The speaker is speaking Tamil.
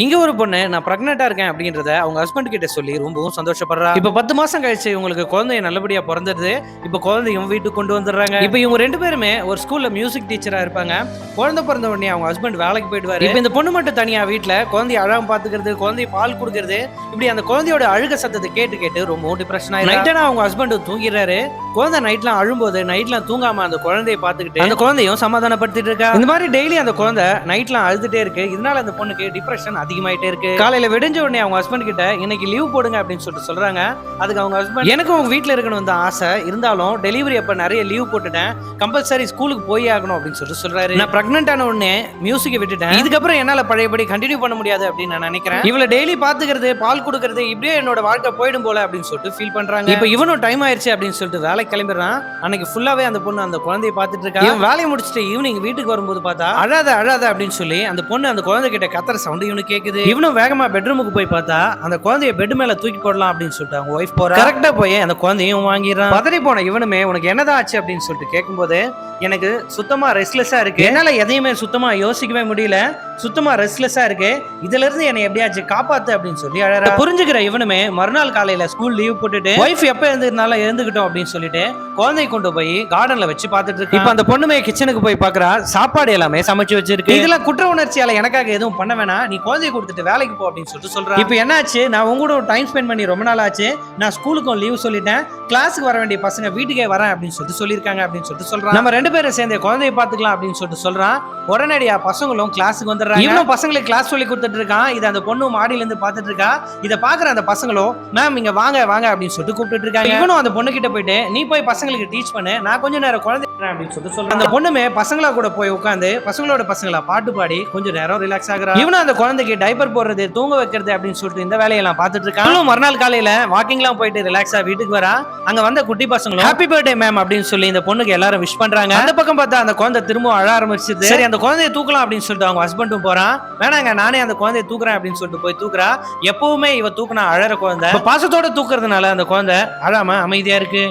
இங்க ஒரு பொண்ணு நான் பிரெக்னெண்டா இருக்கேன் அப்படின்றத அவங்க ஹஸ்பண்ட் கிட்ட சொல்லி ரொம்பவும் சந்தோஷப்படுறா. இப்ப பத்து மாசம் கழிச்சு இவங்களுக்கு குழந்தை நல்லபடியா பிறந்துருது இப்ப குழந்தையும் வீட்டுக்கு கொண்டு வந்துடுறாங்க. இப்ப இவங்க ரெண்டு பேருமே ஒரு ஸ்கூல்ல மியூசிக் டீச்சரா இருப்பாங்க. குழந்தை பிறந்த உடனே அவங்க ஹஸ்பண்ட் வேலைக்கு போயிடுவாரு. இப்ப இந்த பொண்ணு மட்டும் தனியா வீட்டுல குழந்தைய அழகாம பாத்துக்கிறது குழந்தைய பால் கொடுக்கறது இப்படி அந்த குழந்தையோட அழுக சத்தத்தை கேட்டு கேட்டு ரொம்ப டிப்ரெஷன் நைட்டான அவங்க ஹஸ்பண்ட் தூங்கிடுறாரு. குழந்தை நைட்லாம் அழும்போது நைட்லாம் தூங்காம அந்த குழந்தைய பார்த்துக்கிட்டு அந்த குழந்தையும் சமாதானப்படுத்திட்டு இருக்கா? இந்த மாதிரி டெய்லி அந்த குழந்தை நைட்லாம் அழுதுட்டே இருக்கு. இதனால அந்த பொண்ணுக்கு டிப்ரெஷன் அதிகமாயிட்டே இருக்கு. காலையில விடிஞ்ச உடனே அவங்க ஹஸ்பண்ட் கிட்ட இன்னைக்கு லீவ் போடுங்க அப்படின்னு சொல்லிட்டு சொல்றாங்க. அதுக்கு அவங்க ஹஸ்பண்ட் எனக்கும் உங்க வீட்ல இருக்கணும் தான் ஆசை. இருந்தாலும் டெலிவரி அப்ப நிறைய லீவ் போட்டுட்டேன். கம்பல்சரி ஸ்கூலுக்கு போய் ஆகணும் அப்படின்னு சொல்லிட்டு சொல்றாரு. நான் பிரெக்னென்ட் ஆன உடனே மியூசிக்கை விட்டுட்டேன். இதுக்கப்புறம் என்னால பழையபடி கண்டினியூ பண்ண முடியாது அப்படின்னு நான் நினைக்கிறேன். இவளை டெய்லி பாத்துக்கிறது பால் கொடுக்கறது இப்படியே என்னோட வாழ்க்கை போயிடும் போல அப்படின்னு சொல்லிட்டு ஃபீல் பண்றாங்க. இப்போ இவனும் டைம் ஆயிருச்சு அப்படின்னு சொல்லிட்டு வேலைக்கு கிளம்பிடுறான். அன்னைக்கு ஃபுல்லாவே அந்த பொண்ணு அந்த குழந்தைய பார்த்துட்டு இருக்கா. இவன் வேலையை முடிச்சுட்டு ஈவினிங் வீட்டுக்கு வரும்போது பார்த்தா அழாத அழாத அப்படின்னு சொல்லி அந்த பொண்ணு அந்த குழந்தை கிட்ட கத்துற சவுண்ட் இவனுக்கு கேக்குது. இவனும் வேகமா பெட்ரூமுக்கு போய் பார்த்தா அந்த குழந்தைய பெட் மேல தூக்கி போடலாம் அப்படின்னு சொல்லிட்டு அவங்க ஒய்ஃப் போறா. கரெக்டா போய் அந்த குழந்தையும் வாங்கிடுறான். பதறி போன இவனுமே உனக்கு என்னதான் ஆச்சு? அப்படின்னு சொல்லிட்டு கேட்கும்போது எனக்கு சுத்தமா ரெஸ்ட்லெஸ்ஸா இருக்கு. என்னால எதையுமே சுத்தமா யோசிக்கவே முடியல. சுத்தமா ரெஸ்ட்லெஸ்ஸா இருக்கு. இதுல இருந்து என்னை எப்படியாச்சும் காப்பாத்து அப்படின்னு சொல்லி அழறா. புரிஞ்சுக்கிற இவனுமே மறுநாள் காலையில ஸ்கூல் லீவ் போட்டுட்டு ஒய்ஃப் எப்ப எழுந்திருந்தாலும் எழுந்துக்கிட்டோம் அப்படின்னு சொல்லிட்டு குழந்தைய கொண்டு போய் கார்டன்ல வச்சு பார்த்துட்டு இருக்கு? இப்ப அந்த பொண்ணுமே கிச்சனுக்கு போய் பாக்குறா சாப்பாடு எல்லாமே சமைச்சு வச்சிருக்கு. இதெல்லாம் குற்ற உணர்ச்சியால எனக்காக எதுவும் பண்ண வேணாம். நீ குழந்தைய கொடுத்துட்டு வேலைக்கு போ அப்படின்னு சொல்லிட்டு சொல்றா. இப்போ என்னாச்சு? நான் உங்க கூட டைம் ஸ்பெண்ட் பண்ணி ரொம்ப நாள் ஆச்சு. நான் ஸ்கூலுக்கும் லீவ் சொல்லிட்டேன். கிளாஸுக்கு வர வேண்டிய பசங்க வீட்டுக்கே வரேன் அப்படின்னு சொல்லிட்டு சொல்லியிருக்காங்க அப்படின்னு சொல்லிட்டு சொல்றான் நம்ம ரெண்டு பேரும் சேர்ந்து குழந்தைய பாத்துக்கலாம் அப்படின்னு சொல்லிட்டு சொல்றான் உடனடியா பசங்களும் கிளாஸுக்கு வந்துடுறாங்க. இவனும் பசங்களுக்கு கிளாஸ் சொல்லி கொடுத்துட்டு இருக்கான். இதை அந்த பொண்ணு மாடியில இருந்து பார்த்துட்டு இருக்கா. இதை பாக்குற அந்த பசங்களும் மேம் இங்க வாங்க வாங்க அப்படின்னு சொல்லிட்டு கூப்பிட்டு இருக்காங்க. இவனும் அந்த பொண்ணு கிட்ட போயிட்டு நீ போய் பசங்களுக்கு டீச் பண்ணு. நான் கொஞ்ச நேரம் குழந்தை அப்படின்னு சொல்லிட்டு சொல்றேன் அந்த பொண்ணுமே பசங்களா கூட போய் உட்காந்து பசங்களோட பசங்களா பாட்டு பாடி கொஞ்சம் நேரம் ரிலாக்ஸ் ஆகுறா. இவனும் அந்த குழந்தைக்கு டைப்பர் போடுறது தூங்க வைக்கிறது அப்படின்னு சொல்லிட்டு இந்த வேலையெல்லாம் பார்த்துட்டு இருக்கான். மறுநாள் காலையில வாக்கிங்லாம் போயிட்டு ரிலாக்ஸா வீட்டுக்கு வரா. அங்க வந்த குட்டி பசங்களும் ஹாப்பி பர்த்டே மேம் அப்படின்னு சொல்லி இந்த பொண்ணுக்கு எல்லாரும் விஷ் பண்றாங்க. அந்த பக்கம் பார்த்தா அந்த குழந்தை திரும்ப அழ ஆரம்பிச்சிது. சரி அந்த குழந்தைய தூக்கலாம் அப்படின்னு சொல்லிட்டு அவங்க ஹஸ்பண்டும் போறான். வேணாங்க நானே அந்த குழந்தைய தூக்குறேன் அப்படின்னு சொல்லிட்டு போய் தூக்குறா. எப்பவுமே இவ தூக்குனா அழற குழந்தை. பாசத்தோட தூக்குறதுனால அந்த குழந்தை அழாம அமைதியா இருக்கு.